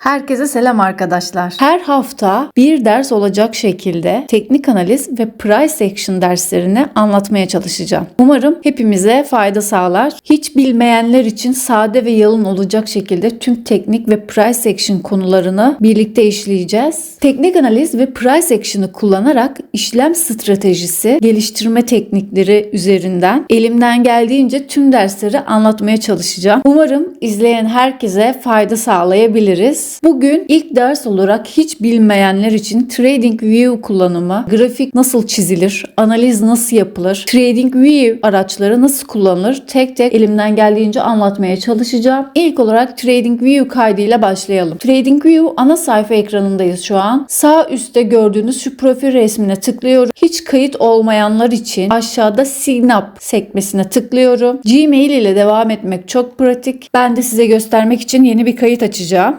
Herkese selam arkadaşlar. Her hafta bir ders olacak şekilde teknik analiz ve price action derslerini anlatmaya çalışacağım. Umarım hepimize fayda sağlar. Hiç bilmeyenler için sade ve yalın olacak şekilde tüm teknik ve price action konularını birlikte işleyeceğiz. Teknik analiz ve price action'ı kullanarak işlem stratejisi, geliştirme teknikleri üzerinden elimden geldiğince tüm dersleri anlatmaya çalışacağım. Umarım izleyen herkese fayda sağlayabiliriz. Bugün ilk ders olarak hiç bilmeyenler için Trading View kullanımı, grafik nasıl çizilir, analiz nasıl yapılır, Trading View araçları nasıl kullanılır tek tek elimden geldiğince anlatmaya çalışacağım. İlk olarak Trading View kaydıyla başlayalım. Trading View ana sayfa ekranındayız şu an. Sağ üstte gördüğünüz şu profil resmine tıklıyorum. Hiç kayıt olmayanlar için aşağıda Sign Up sekmesine tıklıyorum. Gmail ile devam etmek çok pratik. Ben de size göstermek için yeni bir kayıt açacağım.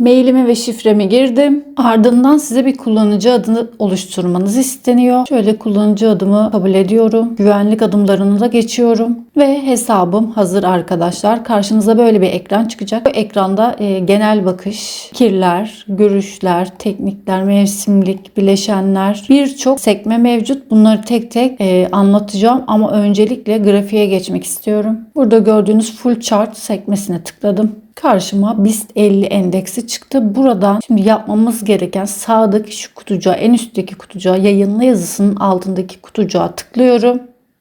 Mailimi ve şifremi girdim. Ardından size bir kullanıcı adını oluşturmanız isteniyor. Şöyle kullanıcı adımı kabul ediyorum. Güvenlik adımlarını da geçiyorum. Ve hesabım hazır arkadaşlar. Karşınıza böyle bir ekran çıkacak. Bu ekranda e, genel bakış, fikirler, görüşler, teknikler, mevsimlik, bileşenler birçok sekme mevcut. Bunları tek tek e, anlatacağım ama öncelikle grafiğe geçmek istiyorum. Burada gördüğünüz full chart sekmesine tıkladım karşıma BIST 50 endeksi çıktı. Buradan şimdi yapmamız gereken sağdaki şu kutucuğa, en üstteki kutucuğa, yayınla yazısının altındaki kutucuğa tıklıyorum.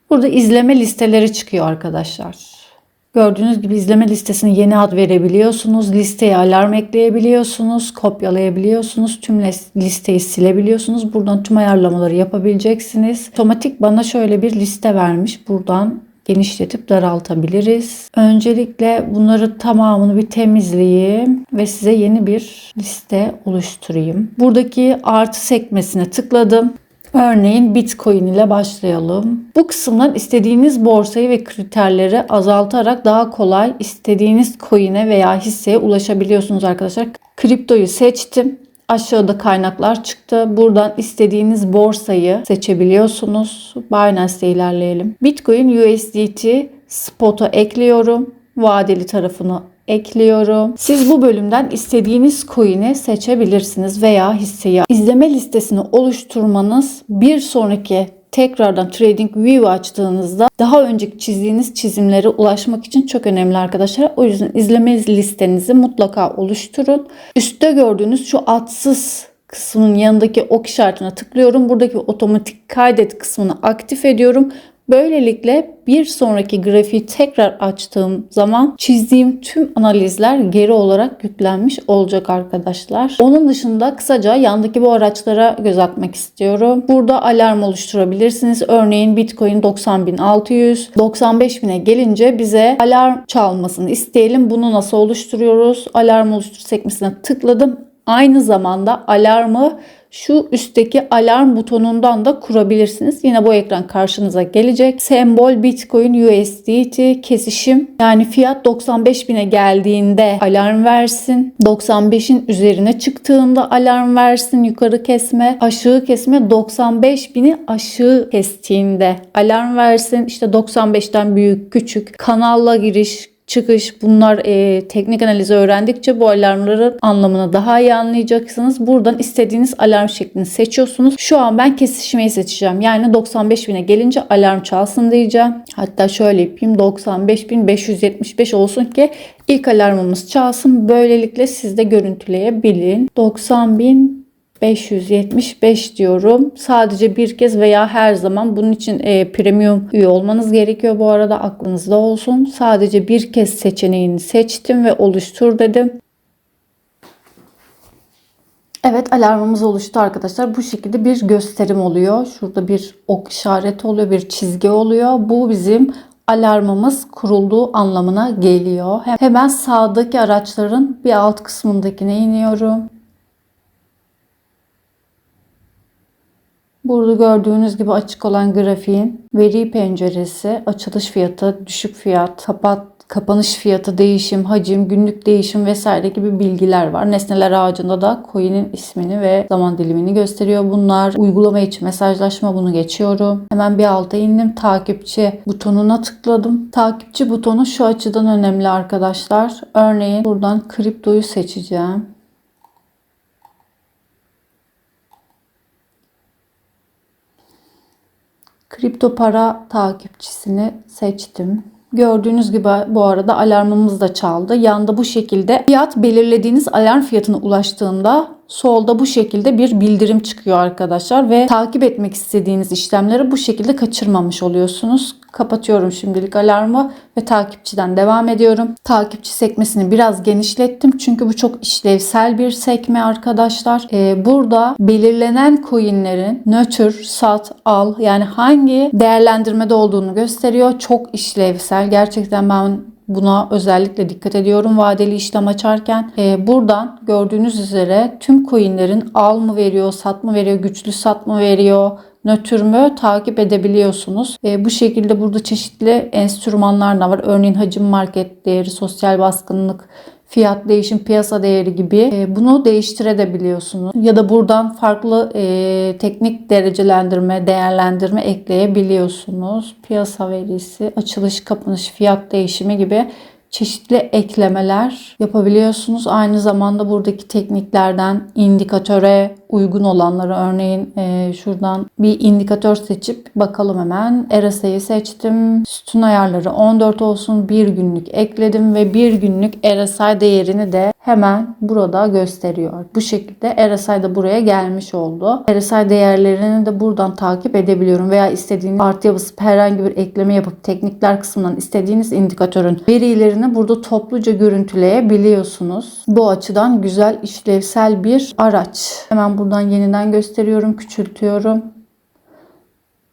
Burada izleme listeleri çıkıyor arkadaşlar. Gördüğünüz gibi izleme listesine yeni ad verebiliyorsunuz. Listeye alarm ekleyebiliyorsunuz. Kopyalayabiliyorsunuz. Tüm listeyi silebiliyorsunuz. Buradan tüm ayarlamaları yapabileceksiniz. Otomatik bana şöyle bir liste vermiş. Buradan genişletip daraltabiliriz. Öncelikle bunları tamamını bir temizleyeyim ve size yeni bir liste oluşturayım. Buradaki artı sekmesine tıkladım. Örneğin Bitcoin ile başlayalım. Bu kısımdan istediğiniz borsayı ve kriterleri azaltarak daha kolay istediğiniz coin'e veya hisseye ulaşabiliyorsunuz arkadaşlar. Kriptoyu seçtim. Aşağıda kaynaklar çıktı. Buradan istediğiniz borsayı seçebiliyorsunuz. Binance'de ilerleyelim. Bitcoin USDT spot'a ekliyorum. Vadeli tarafını ekliyorum. Siz bu bölümden istediğiniz coin'i seçebilirsiniz veya hisseyi. İzleme listesini oluşturmanız bir sonraki tekrardan Trading View açtığınızda daha önceki çizdiğiniz çizimlere ulaşmak için çok önemli arkadaşlar. O yüzden izleme listenizi mutlaka oluşturun. Üstte gördüğünüz şu atsız kısmının yanındaki ok işaretine tıklıyorum. Buradaki otomatik kaydet kısmını aktif ediyorum. Böylelikle bir sonraki grafiği tekrar açtığım zaman çizdiğim tüm analizler geri olarak yüklenmiş olacak arkadaşlar. Onun dışında kısaca yandaki bu araçlara göz atmak istiyorum. Burada alarm oluşturabilirsiniz. Örneğin Bitcoin 90.600, 95.000'e gelince bize alarm çalmasını isteyelim. Bunu nasıl oluşturuyoruz? Alarm oluştur sekmesine tıkladım. Aynı zamanda alarmı şu üstteki alarm butonundan da kurabilirsiniz. Yine bu ekran karşınıza gelecek. Sembol Bitcoin USDT kesişim yani fiyat 95 bine geldiğinde alarm versin. 95'in üzerine çıktığında alarm versin. Yukarı kesme, aşağı kesme 95 bini aşağı kestiğinde alarm versin. İşte 95'ten büyük, küçük, kanalla giriş, çıkış bunlar e, teknik analizi öğrendikçe bu alarmların anlamını daha iyi anlayacaksınız. Buradan istediğiniz alarm şeklini seçiyorsunuz. Şu an ben kesişmeyi seçeceğim. Yani 95 bine gelince alarm çalsın diyeceğim. Hatta şöyle yapayım 95.575 olsun ki ilk alarmımız çalsın. Böylelikle siz de görüntüleyebilin. 90.000 575 diyorum. Sadece bir kez veya her zaman bunun için e, premium üye olmanız gerekiyor. Bu arada aklınızda olsun. Sadece bir kez seçeneğini seçtim ve oluştur dedim. Evet alarmımız oluştu arkadaşlar. Bu şekilde bir gösterim oluyor. Şurada bir ok işareti oluyor, bir çizgi oluyor. Bu bizim alarmımız kurulduğu anlamına geliyor. Hemen sağdaki araçların bir alt kısmındakine iniyorum. Burada gördüğünüz gibi açık olan grafiğin veri penceresi, açılış fiyatı, düşük fiyat, kapat kapanış fiyatı, değişim, hacim, günlük değişim vesaire gibi bilgiler var. Nesneler ağacında da coin'in ismini ve zaman dilimini gösteriyor. Bunlar uygulama için mesajlaşma bunu geçiyorum. Hemen bir alta indim. Takipçi butonuna tıkladım. Takipçi butonu şu açıdan önemli arkadaşlar. Örneğin buradan kriptoyu seçeceğim. Kripto para takipçisini seçtim. Gördüğünüz gibi bu arada alarmımız da çaldı. Yanda bu şekilde fiyat belirlediğiniz alarm fiyatına ulaştığında solda bu şekilde bir bildirim çıkıyor arkadaşlar ve takip etmek istediğiniz işlemleri bu şekilde kaçırmamış oluyorsunuz. Kapatıyorum şimdilik alarmı ve takipçiden devam ediyorum. Takipçi sekmesini biraz genişlettim çünkü bu çok işlevsel bir sekme arkadaşlar. Ee, burada belirlenen coinlerin nötr, sat, al yani hangi değerlendirmede olduğunu gösteriyor. Çok işlevsel. Gerçekten ben Buna özellikle dikkat ediyorum vadeli işlem açarken. E, buradan gördüğünüz üzere tüm coinlerin al mı veriyor, sat mı veriyor, güçlü sat mı veriyor, nötr mü takip edebiliyorsunuz. E, bu şekilde burada çeşitli enstrümanlar da var. Örneğin hacim market değeri, sosyal baskınlık, fiyat değişim, piyasa değeri gibi e, bunu değiştirebiliyorsunuz. Ya da buradan farklı e, teknik derecelendirme, değerlendirme ekleyebiliyorsunuz. Piyasa verisi, açılış, kapanış, fiyat değişimi gibi çeşitli eklemeler yapabiliyorsunuz. Aynı zamanda buradaki tekniklerden indikatöre uygun olanları örneğin e, şuradan bir indikatör seçip bakalım hemen. RSI'yi seçtim. Sütun ayarları 14 olsun. Bir günlük ekledim ve bir günlük RSI değerini de hemen burada gösteriyor. Bu şekilde RSI de buraya gelmiş oldu. RSI değerlerini de buradan takip edebiliyorum veya istediğiniz artıya basıp herhangi bir ekleme yapıp teknikler kısmından istediğiniz indikatörün verilerini burada topluca görüntüleyebiliyorsunuz. Bu açıdan güzel işlevsel bir araç. Hemen buradan yeniden gösteriyorum, küçültüyorum.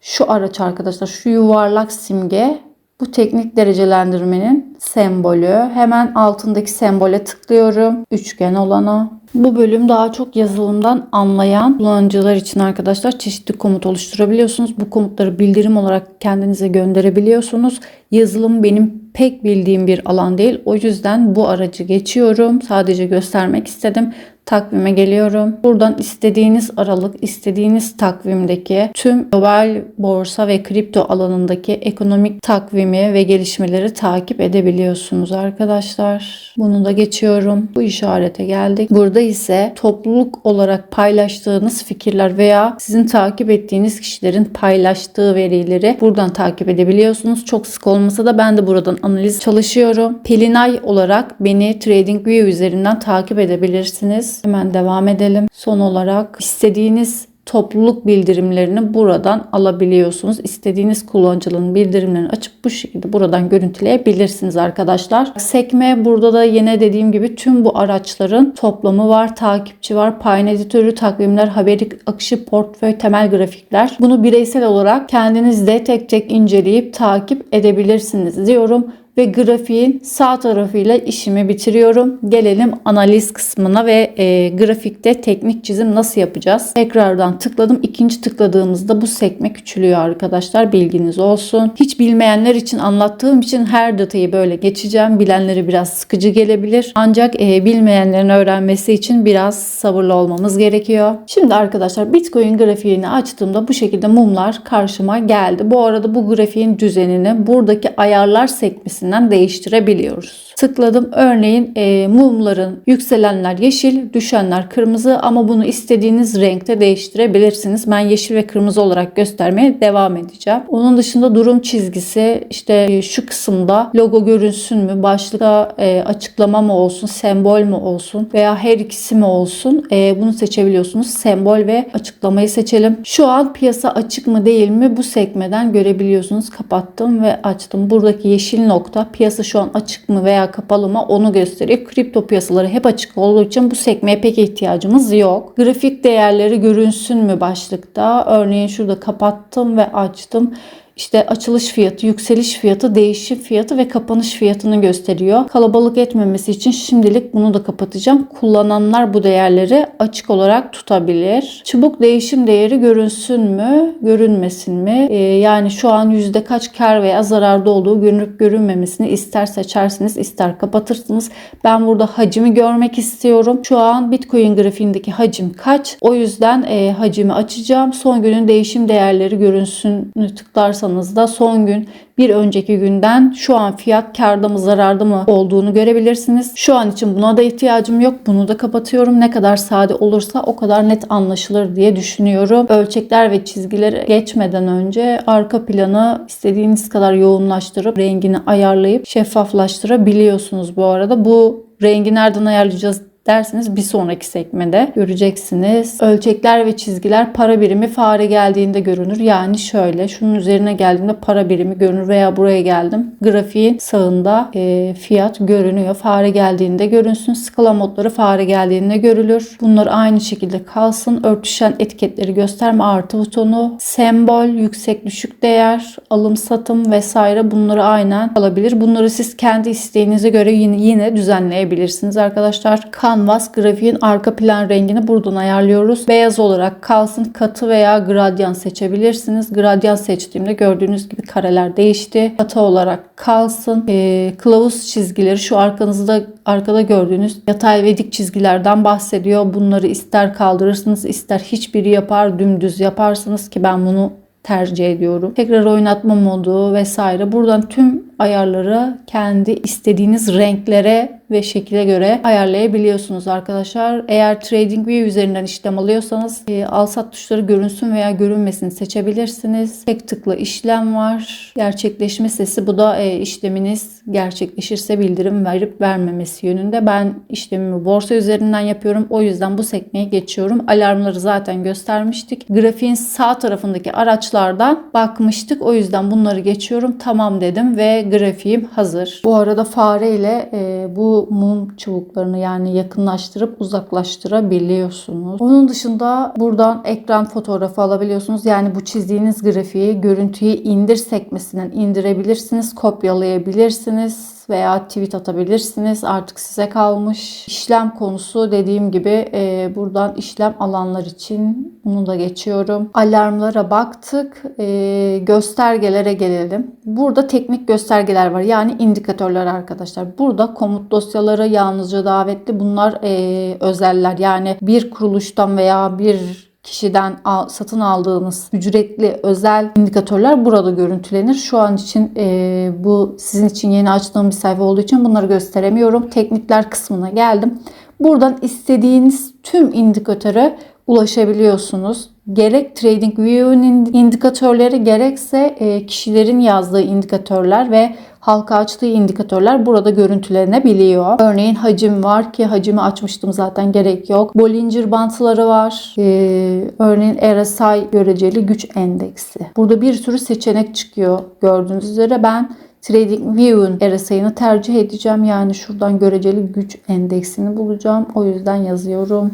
Şu araç arkadaşlar, şu yuvarlak simge bu teknik derecelendirmenin sembolü. Hemen altındaki sembole tıklıyorum. Üçgen olana. Bu bölüm daha çok yazılımdan anlayan kullanıcılar için arkadaşlar çeşitli komut oluşturabiliyorsunuz. Bu komutları bildirim olarak kendinize gönderebiliyorsunuz. Yazılım benim pek bildiğim bir alan değil. O yüzden bu aracı geçiyorum. Sadece göstermek istedim takvime geliyorum. Buradan istediğiniz aralık, istediğiniz takvimdeki tüm global borsa ve kripto alanındaki ekonomik takvimi ve gelişmeleri takip edebiliyorsunuz arkadaşlar. Bunu da geçiyorum. Bu işarete geldik. Burada ise topluluk olarak paylaştığınız fikirler veya sizin takip ettiğiniz kişilerin paylaştığı verileri buradan takip edebiliyorsunuz. Çok sık olmasa da ben de buradan analiz çalışıyorum. Pelinay olarak beni TradingView üzerinden takip edebilirsiniz. Hemen devam edelim. Son olarak istediğiniz topluluk bildirimlerini buradan alabiliyorsunuz. İstediğiniz kullanıcının bildirimlerini açıp bu şekilde buradan görüntüleyebilirsiniz arkadaşlar. Sekme burada da yine dediğim gibi tüm bu araçların toplamı var. Takipçi var. Payne editörü, takvimler, haberi akışı, portföy, temel grafikler. Bunu bireysel olarak kendiniz de tek tek inceleyip takip edebilirsiniz diyorum ve grafiğin sağ tarafıyla işimi bitiriyorum. Gelelim analiz kısmına ve e, grafikte teknik çizim nasıl yapacağız? Tekrardan tıkladım. İkinci tıkladığımızda bu sekme küçülüyor arkadaşlar. Bilginiz olsun. Hiç bilmeyenler için anlattığım için her detayı böyle geçeceğim. Bilenleri biraz sıkıcı gelebilir. Ancak e, bilmeyenlerin öğrenmesi için biraz sabırlı olmamız gerekiyor. Şimdi arkadaşlar Bitcoin grafiğini açtığımda bu şekilde mumlar karşıma geldi. Bu arada bu grafiğin düzenini buradaki ayarlar sekmesinde cinsinden değiştirebiliyoruz. Tıkladım. Örneğin e, mumların yükselenler yeşil, düşenler kırmızı ama bunu istediğiniz renkte değiştirebilirsiniz. Ben yeşil ve kırmızı olarak göstermeye devam edeceğim. Onun dışında durum çizgisi işte e, şu kısımda logo görünsün mü, başlığa e, açıklama mı olsun, sembol mü olsun veya her ikisi mi olsun e, bunu seçebiliyorsunuz. Sembol ve açıklamayı seçelim. Şu an piyasa açık mı değil mi bu sekmeden görebiliyorsunuz. Kapattım ve açtım. Buradaki yeşil nokta piyasa şu an açık mı veya kapalı mı onu gösteriyor. Kripto piyasaları hep açık olduğu için bu sekmeye pek ihtiyacımız yok. Grafik değerleri görünsün mü başlıkta? Örneğin şurada kapattım ve açtım. İşte açılış fiyatı, yükseliş fiyatı, değişim fiyatı ve kapanış fiyatını gösteriyor. Kalabalık etmemesi için şimdilik bunu da kapatacağım. Kullananlar bu değerleri açık olarak tutabilir. Çubuk değişim değeri görünsün mü, görünmesin mi? Ee, yani şu an yüzde kaç kar veya zararda olduğu görünüp görünmemesini ister seçersiniz, ister kapatırsınız. Ben burada hacimi görmek istiyorum. Şu an Bitcoin grafiğindeki hacim kaç? O yüzden e, hacimi açacağım. Son günün değişim değerleri görünsün tıklarsanız da son gün bir önceki günden şu an fiyat karda mı zararda mı olduğunu görebilirsiniz. Şu an için buna da ihtiyacım yok. Bunu da kapatıyorum. Ne kadar sade olursa o kadar net anlaşılır diye düşünüyorum. Ölçekler ve çizgileri geçmeden önce arka planı istediğiniz kadar yoğunlaştırıp rengini ayarlayıp şeffaflaştırabiliyorsunuz bu arada. Bu rengi nereden ayarlayacağız derseniz bir sonraki sekmede göreceksiniz. Ölçekler ve çizgiler para birimi fare geldiğinde görünür. Yani şöyle şunun üzerine geldiğimde para birimi görünür veya buraya geldim. Grafiğin sağında e, fiyat görünüyor. Fare geldiğinde görünsün. Skala modları fare geldiğinde görülür. Bunlar aynı şekilde kalsın. Örtüşen etiketleri gösterme artı butonu. Sembol, yüksek düşük değer, alım satım vesaire bunları aynen alabilir. Bunları siz kendi isteğinize göre yine, yine düzenleyebilirsiniz arkadaşlar. Kan Canvas grafiğin arka plan rengini buradan ayarlıyoruz. Beyaz olarak kalsın. Katı veya gradyan seçebilirsiniz. Gradyan seçtiğimde gördüğünüz gibi kareler değişti. Katı olarak kalsın. Ee, kılavuz çizgileri şu arkanızda arkada gördüğünüz yatay ve dik çizgilerden bahsediyor. Bunları ister kaldırırsınız ister hiçbiri yapar dümdüz yaparsınız ki ben bunu tercih ediyorum. Tekrar oynatma modu vesaire. Buradan tüm ayarları kendi istediğiniz renklere ve şekile göre ayarlayabiliyorsunuz arkadaşlar. Eğer TradingView üzerinden işlem alıyorsanız e, al sat tuşları görünsün veya görünmesin seçebilirsiniz. Tek tıkla işlem var. Gerçekleşme sesi bu da e, işleminiz gerçekleşirse bildirim verip vermemesi yönünde. Ben işlemimi borsa üzerinden yapıyorum. O yüzden bu sekmeye geçiyorum. Alarmları zaten göstermiştik. Grafiğin sağ tarafındaki araçlardan bakmıştık. O yüzden bunları geçiyorum. Tamam dedim ve grafiğim hazır. Bu arada fare ile e, mum çubuklarını yani yakınlaştırıp uzaklaştırabiliyorsunuz. Onun dışında buradan ekran fotoğrafı alabiliyorsunuz. Yani bu çizdiğiniz grafiği görüntüyü indir sekmesinden indirebilirsiniz, kopyalayabilirsiniz veya tweet atabilirsiniz. Artık size kalmış. İşlem konusu dediğim gibi e, buradan işlem alanlar için bunu da geçiyorum. Alarmlara baktık. E, göstergelere gelelim. Burada teknik göstergeler var. Yani indikatörler arkadaşlar. Burada komut dosyaları yalnızca davetli. Bunlar e, özeller. Yani bir kuruluştan veya bir kişiden satın aldığınız ücretli özel indikatörler burada görüntülenir. Şu an için e, bu sizin için yeni açtığım bir sayfa olduğu için bunları gösteremiyorum. Teknikler kısmına geldim. Buradan istediğiniz tüm indikatöre ulaşabiliyorsunuz. Gerek TradingView'un indikatörleri gerekse e, kişilerin yazdığı indikatörler ve halka açtığı indikatörler burada görüntülenebiliyor. Örneğin hacim var ki hacimi açmıştım zaten gerek yok. Bollinger bantları var. Ee, örneğin RSI göreceli güç endeksi. Burada bir sürü seçenek çıkıyor gördüğünüz üzere. Ben TradingView'un RSI'ını tercih edeceğim. Yani şuradan göreceli güç endeksini bulacağım. O yüzden yazıyorum.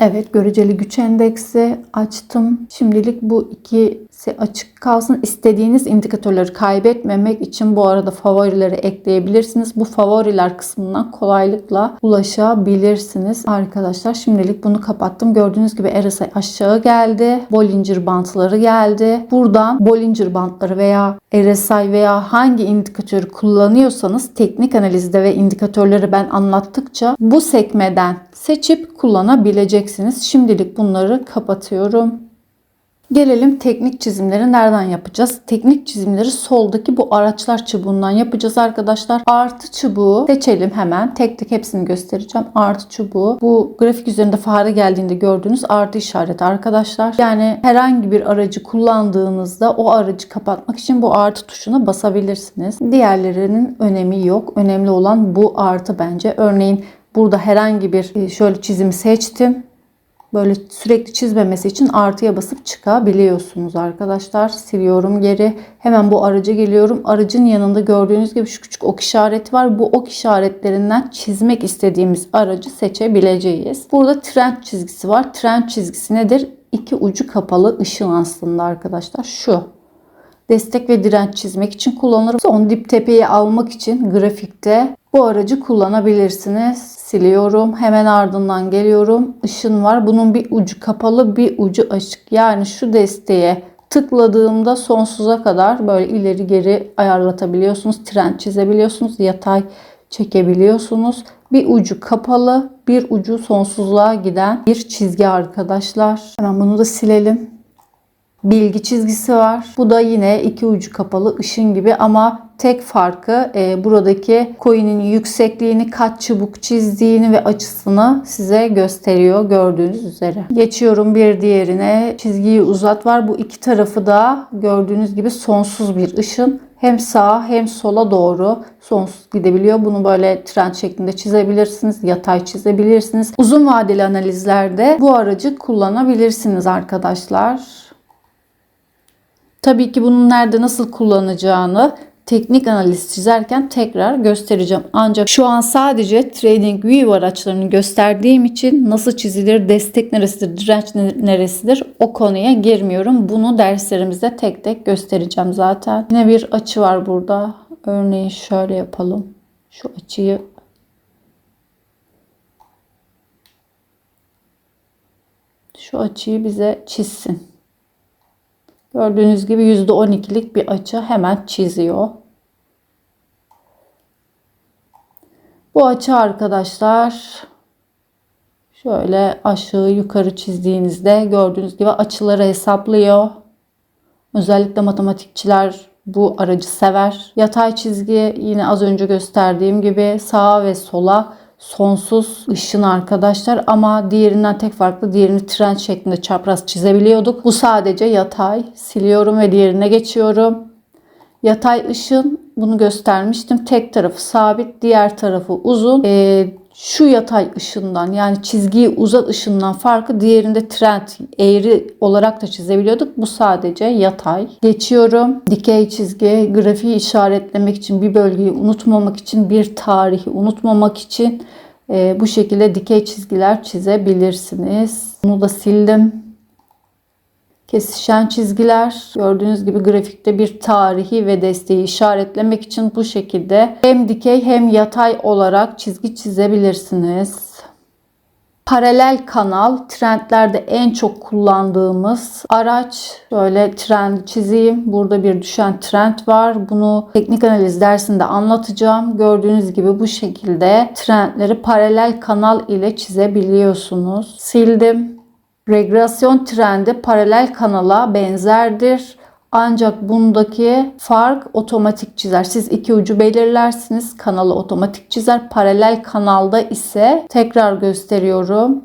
Evet göreceli güç endeksi açtım. Şimdilik bu ikisi açık kalsın. İstediğiniz indikatörleri kaybetmemek için bu arada favorileri ekleyebilirsiniz. Bu favoriler kısmından kolaylıkla ulaşabilirsiniz. Arkadaşlar şimdilik bunu kapattım. Gördüğünüz gibi RSI aşağı geldi. Bollinger bantları geldi. Buradan Bollinger bantları veya RSI veya hangi indikatörü kullanıyorsanız teknik analizde ve indikatörleri ben anlattıkça bu sekmeden seçip kullanabileceksiniz. Şimdilik bunları kapatıyorum. Gelelim teknik çizimleri nereden yapacağız? Teknik çizimleri soldaki bu araçlar çubuğundan yapacağız arkadaşlar. Artı çubuğu seçelim hemen. Tek tek hepsini göstereceğim. Artı çubuğu. Bu grafik üzerinde fare geldiğinde gördüğünüz artı işareti arkadaşlar. Yani herhangi bir aracı kullandığınızda o aracı kapatmak için bu artı tuşuna basabilirsiniz. Diğerlerinin önemi yok. Önemli olan bu artı bence. Örneğin Burada herhangi bir e, şöyle çizimi seçtim. Böyle sürekli çizmemesi için artıya basıp çıkabiliyorsunuz arkadaşlar. Siliyorum geri. Hemen bu araca geliyorum. Aracın yanında gördüğünüz gibi şu küçük ok işareti var. Bu ok işaretlerinden çizmek istediğimiz aracı seçebileceğiz. Burada trend çizgisi var. Trend çizgisi nedir? İki ucu kapalı ışın aslında arkadaşlar. Şu destek ve direnç çizmek için kullanılır. Son dip tepeyi almak için grafikte bu aracı kullanabilirsiniz. Siliyorum. Hemen ardından geliyorum. Işın var. Bunun bir ucu kapalı bir ucu açık. Yani şu desteğe tıkladığımda sonsuza kadar böyle ileri geri ayarlatabiliyorsunuz. Trend çizebiliyorsunuz. Yatay çekebiliyorsunuz. Bir ucu kapalı, bir ucu sonsuzluğa giden bir çizgi arkadaşlar. Hemen bunu da silelim bilgi çizgisi var. Bu da yine iki ucu kapalı ışın gibi ama tek farkı e, buradaki coin'in yüksekliğini, kaç çubuk çizdiğini ve açısını size gösteriyor gördüğünüz üzere. Geçiyorum bir diğerine. Çizgiyi uzat var. Bu iki tarafı da gördüğünüz gibi sonsuz bir ışın. Hem sağa hem sola doğru sonsuz gidebiliyor. Bunu böyle trend şeklinde çizebilirsiniz. Yatay çizebilirsiniz. Uzun vadeli analizlerde bu aracı kullanabilirsiniz arkadaşlar. Tabii ki bunun nerede nasıl kullanacağını teknik analiz çizerken tekrar göstereceğim. Ancak şu an sadece Trading View araçlarını gösterdiğim için nasıl çizilir, destek neresidir, direnç neresidir o konuya girmiyorum. Bunu derslerimizde tek tek göstereceğim zaten. Yine bir açı var burada. Örneğin şöyle yapalım. Şu açıyı şu açıyı bize çizsin. Gördüğünüz gibi %12'lik bir açı hemen çiziyor. Bu açı arkadaşlar şöyle aşağı yukarı çizdiğinizde gördüğünüz gibi açıları hesaplıyor. Özellikle matematikçiler bu aracı sever. Yatay çizgi yine az önce gösterdiğim gibi sağa ve sola sonsuz ışın arkadaşlar ama diğerinden tek farklı diğerini trend şeklinde çapraz çizebiliyorduk. Bu sadece yatay. Siliyorum ve diğerine geçiyorum. Yatay ışın bunu göstermiştim. Tek tarafı sabit, diğer tarafı uzun. Ee, şu yatay ışından yani çizgiyi uzat ışından farkı diğerinde trend eğri olarak da çizebiliyorduk. Bu sadece yatay. Geçiyorum. Dikey çizgi grafiği işaretlemek için bir bölgeyi unutmamak için bir tarihi unutmamak için e, bu şekilde dikey çizgiler çizebilirsiniz. Bunu da sildim kesişen çizgiler. Gördüğünüz gibi grafikte bir tarihi ve desteği işaretlemek için bu şekilde hem dikey hem yatay olarak çizgi çizebilirsiniz. Paralel kanal trendlerde en çok kullandığımız araç. Böyle trend çizeyim. Burada bir düşen trend var. Bunu teknik analiz dersinde anlatacağım. Gördüğünüz gibi bu şekilde trendleri paralel kanal ile çizebiliyorsunuz. Sildim. Regresyon trendi paralel kanala benzerdir. Ancak bundaki fark otomatik çizer. Siz iki ucu belirlersiniz. Kanalı otomatik çizer. Paralel kanalda ise tekrar gösteriyorum.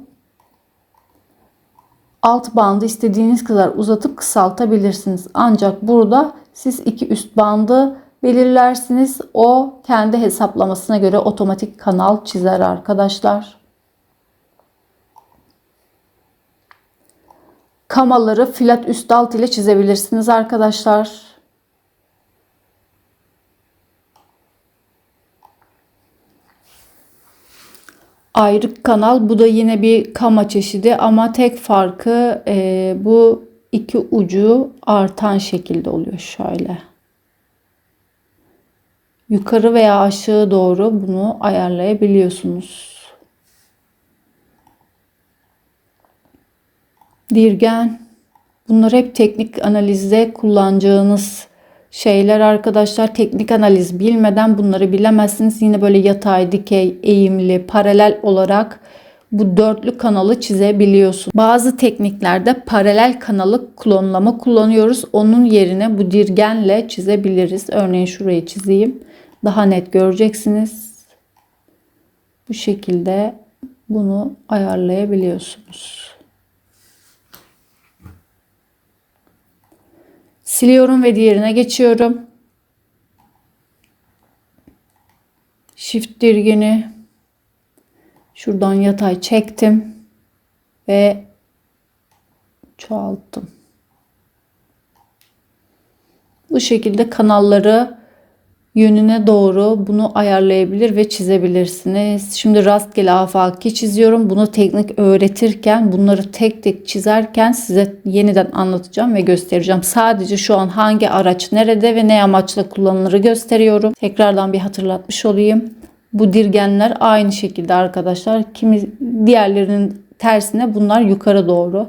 Alt bandı istediğiniz kadar uzatıp kısaltabilirsiniz. Ancak burada siz iki üst bandı belirlersiniz. O kendi hesaplamasına göre otomatik kanal çizer arkadaşlar. Kamaları flat üst alt ile çizebilirsiniz arkadaşlar. Ayrık kanal bu da yine bir kama çeşidi ama tek farkı e, bu iki ucu artan şekilde oluyor şöyle. Yukarı veya aşağı doğru bunu ayarlayabiliyorsunuz. Dirgen. Bunlar hep teknik analizde kullanacağınız şeyler arkadaşlar. Teknik analiz bilmeden bunları bilemezsiniz. Yine böyle yatay, dikey, eğimli, paralel olarak bu dörtlü kanalı çizebiliyorsun. Bazı tekniklerde paralel kanalı klonlama kullanıyoruz. Onun yerine bu dirgenle çizebiliriz. Örneğin şurayı çizeyim. Daha net göreceksiniz. Bu şekilde bunu ayarlayabiliyorsunuz. Siliyorum ve diğerine geçiyorum. Shift dirgini şuradan yatay çektim ve çoğalttım. Bu şekilde kanalları yönüne doğru bunu ayarlayabilir ve çizebilirsiniz. Şimdi rastgele afaki çiziyorum. Bunu teknik öğretirken bunları tek tek çizerken size yeniden anlatacağım ve göstereceğim. Sadece şu an hangi araç nerede ve ne amaçla kullanılır gösteriyorum. Tekrardan bir hatırlatmış olayım. Bu dirgenler aynı şekilde arkadaşlar. Kimi diğerlerinin tersine bunlar yukarı doğru.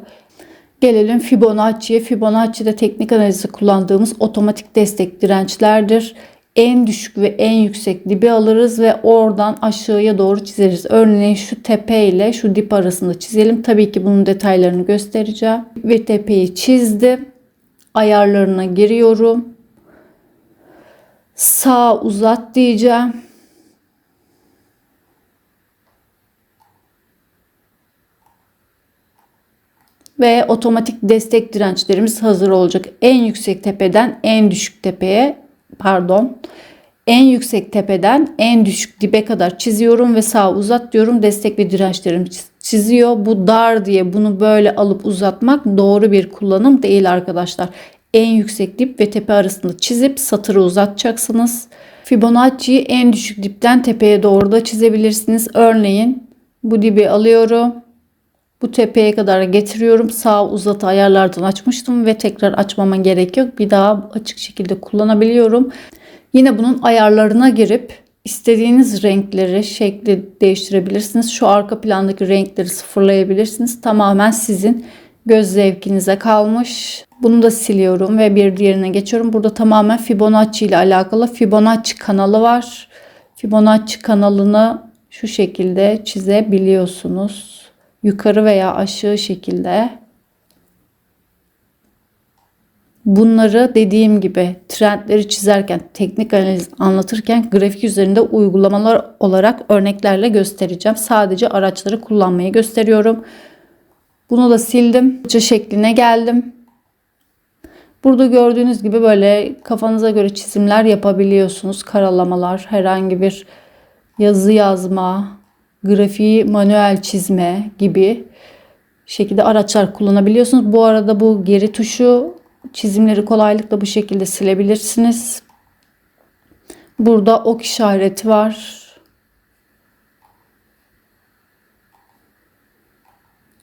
Gelelim Fibonacci'ye. Fibonacci'de teknik analizi kullandığımız otomatik destek dirençlerdir. En düşük ve en yüksek dibi alırız ve oradan aşağıya doğru çizeriz. Örneğin şu tepe ile şu dip arasında çizelim. Tabii ki bunun detaylarını göstereceğim. Ve tepeyi çizdim. Ayarlarına giriyorum. Sağ uzat diyeceğim. ve otomatik destek dirençlerimiz hazır olacak. En yüksek tepeden en düşük tepeye pardon en yüksek tepeden en düşük dibe kadar çiziyorum ve sağ uzat diyorum. Destek ve dirençlerim çiziyor. Bu dar diye bunu böyle alıp uzatmak doğru bir kullanım değil arkadaşlar. En yüksek dip ve tepe arasında çizip satırı uzatacaksınız. Fibonacci'yi en düşük dipten tepeye doğru da çizebilirsiniz. Örneğin bu dibi alıyorum. Bu tepeye kadar getiriyorum. Sağ uzatı ayarlardan açmıştım ve tekrar açmama gerek yok. Bir daha açık şekilde kullanabiliyorum. Yine bunun ayarlarına girip istediğiniz renkleri, şekli değiştirebilirsiniz. Şu arka plandaki renkleri sıfırlayabilirsiniz. Tamamen sizin göz zevkinize kalmış. Bunu da siliyorum ve bir diğerine geçiyorum. Burada tamamen Fibonacci ile alakalı Fibonacci kanalı var. Fibonacci kanalını şu şekilde çizebiliyorsunuz yukarı veya aşağı şekilde bunları dediğim gibi trendleri çizerken, teknik analiz anlatırken grafik üzerinde uygulamalar olarak örneklerle göstereceğim. Sadece araçları kullanmayı gösteriyorum. Bunu da sildim. Fırça şekline geldim. Burada gördüğünüz gibi böyle kafanıza göre çizimler yapabiliyorsunuz. Karalamalar, herhangi bir yazı yazma, grafiği manuel çizme gibi şekilde araçlar kullanabiliyorsunuz. Bu arada bu geri tuşu çizimleri kolaylıkla bu şekilde silebilirsiniz. Burada ok işareti var.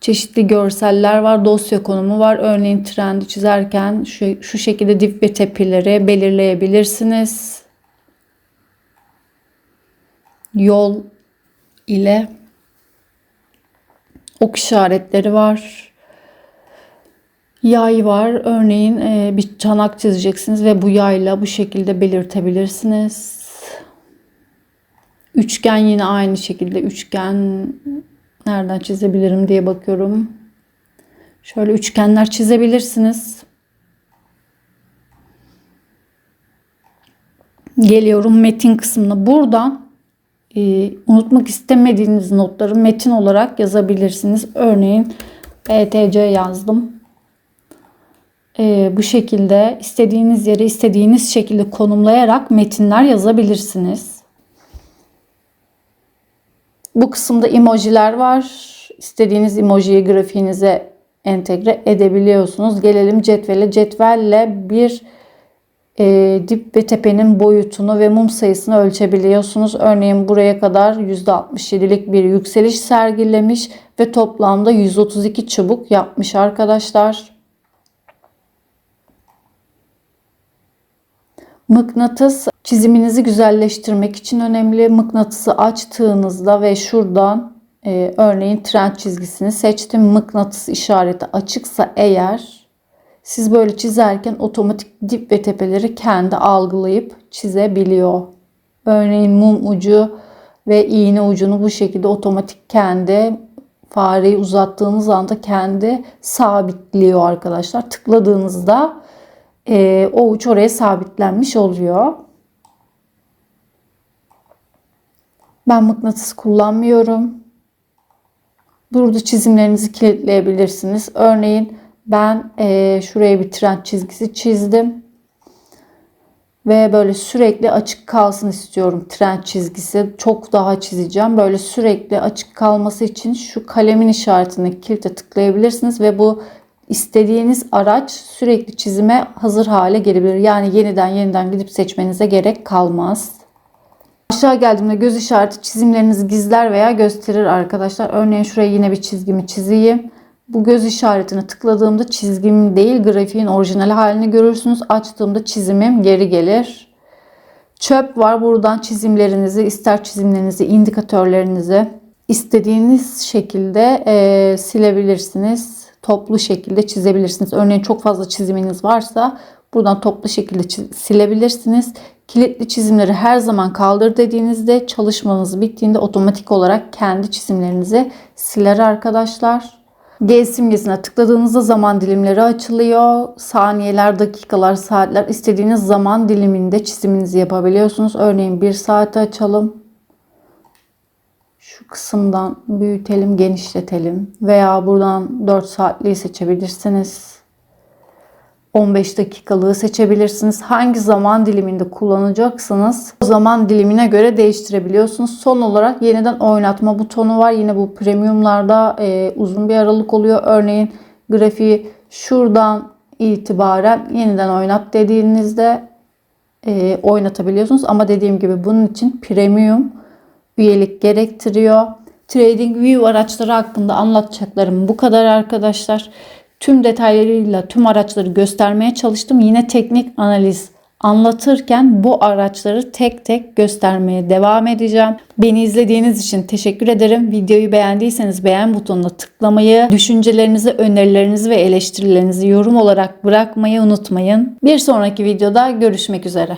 Çeşitli görseller var, dosya konumu var. Örneğin trendi çizerken şu, şu şekilde dip ve tepeleri belirleyebilirsiniz. Yol ile ok işaretleri var. Yay var. Örneğin e, bir çanak çizeceksiniz ve bu yayla bu şekilde belirtebilirsiniz. Üçgen yine aynı şekilde üçgen nereden çizebilirim diye bakıyorum. Şöyle üçgenler çizebilirsiniz. Geliyorum metin kısmına. Buradan e, unutmak istemediğiniz notları metin olarak yazabilirsiniz. Örneğin BTC yazdım. E, bu şekilde istediğiniz yere istediğiniz şekilde konumlayarak metinler yazabilirsiniz. Bu kısımda emojiler var. İstediğiniz emojiyi grafiğinize entegre edebiliyorsunuz. Gelelim cetvele. Cetvelle bir e, dip ve tepenin boyutunu ve mum sayısını ölçebiliyorsunuz. Örneğin buraya kadar %67'lik bir yükseliş sergilemiş ve toplamda 132 çubuk yapmış arkadaşlar. Mıknatıs çiziminizi güzelleştirmek için önemli. Mıknatısı açtığınızda ve şuradan e, örneğin trend çizgisini seçtim. Mıknatıs işareti açıksa eğer siz böyle çizerken otomatik dip ve tepeleri kendi algılayıp çizebiliyor. Örneğin mum ucu ve iğne ucunu bu şekilde otomatik kendi fareyi uzattığınız anda kendi sabitliyor arkadaşlar. Tıkladığınızda e, o uç oraya sabitlenmiş oluyor. Ben mıknatıs kullanmıyorum. Burada çizimlerinizi kilitleyebilirsiniz. Örneğin ben e, şuraya bir trend çizgisi çizdim. Ve böyle sürekli açık kalsın istiyorum trend çizgisi. Çok daha çizeceğim. Böyle sürekli açık kalması için şu kalemin işaretini kilite tıklayabilirsiniz ve bu istediğiniz araç sürekli çizime hazır hale gelebilir. Yani yeniden yeniden gidip seçmenize gerek kalmaz. Aşağı geldiğimde göz işareti çizimlerinizi gizler veya gösterir arkadaşlar. Örneğin şuraya yine bir çizgimi çizeyim. Bu göz işaretini tıkladığımda çizgim değil grafiğin orijinal halini görürsünüz. Açtığımda çizimim geri gelir. Çöp var. Buradan çizimlerinizi, ister çizimlerinizi, indikatörlerinizi istediğiniz şekilde e, silebilirsiniz. Toplu şekilde çizebilirsiniz. Örneğin çok fazla çiziminiz varsa buradan toplu şekilde silebilirsiniz. Kilitli çizimleri her zaman kaldır dediğinizde çalışmanız bittiğinde otomatik olarak kendi çizimlerinizi siler arkadaşlar. G simgesine tıkladığınızda zaman dilimleri açılıyor. Saniyeler, dakikalar, saatler istediğiniz zaman diliminde çiziminizi yapabiliyorsunuz. Örneğin 1 saate açalım. Şu kısımdan büyütelim, genişletelim. Veya buradan 4 saatliği seçebilirsiniz. 15 dakikalığı seçebilirsiniz. Hangi zaman diliminde kullanacaksınız o zaman dilimine göre değiştirebiliyorsunuz. Son olarak yeniden oynatma butonu var. Yine bu premiumlarda e, uzun bir aralık oluyor. Örneğin grafiği şuradan itibaren yeniden oynat dediğinizde e, oynatabiliyorsunuz. Ama dediğim gibi bunun için premium üyelik gerektiriyor. TradingView araçları hakkında anlatacaklarım bu kadar arkadaşlar. Tüm detaylarıyla tüm araçları göstermeye çalıştım. Yine teknik analiz anlatırken bu araçları tek tek göstermeye devam edeceğim. Beni izlediğiniz için teşekkür ederim. Videoyu beğendiyseniz beğen butonuna tıklamayı, düşüncelerinizi, önerilerinizi ve eleştirilerinizi yorum olarak bırakmayı unutmayın. Bir sonraki videoda görüşmek üzere.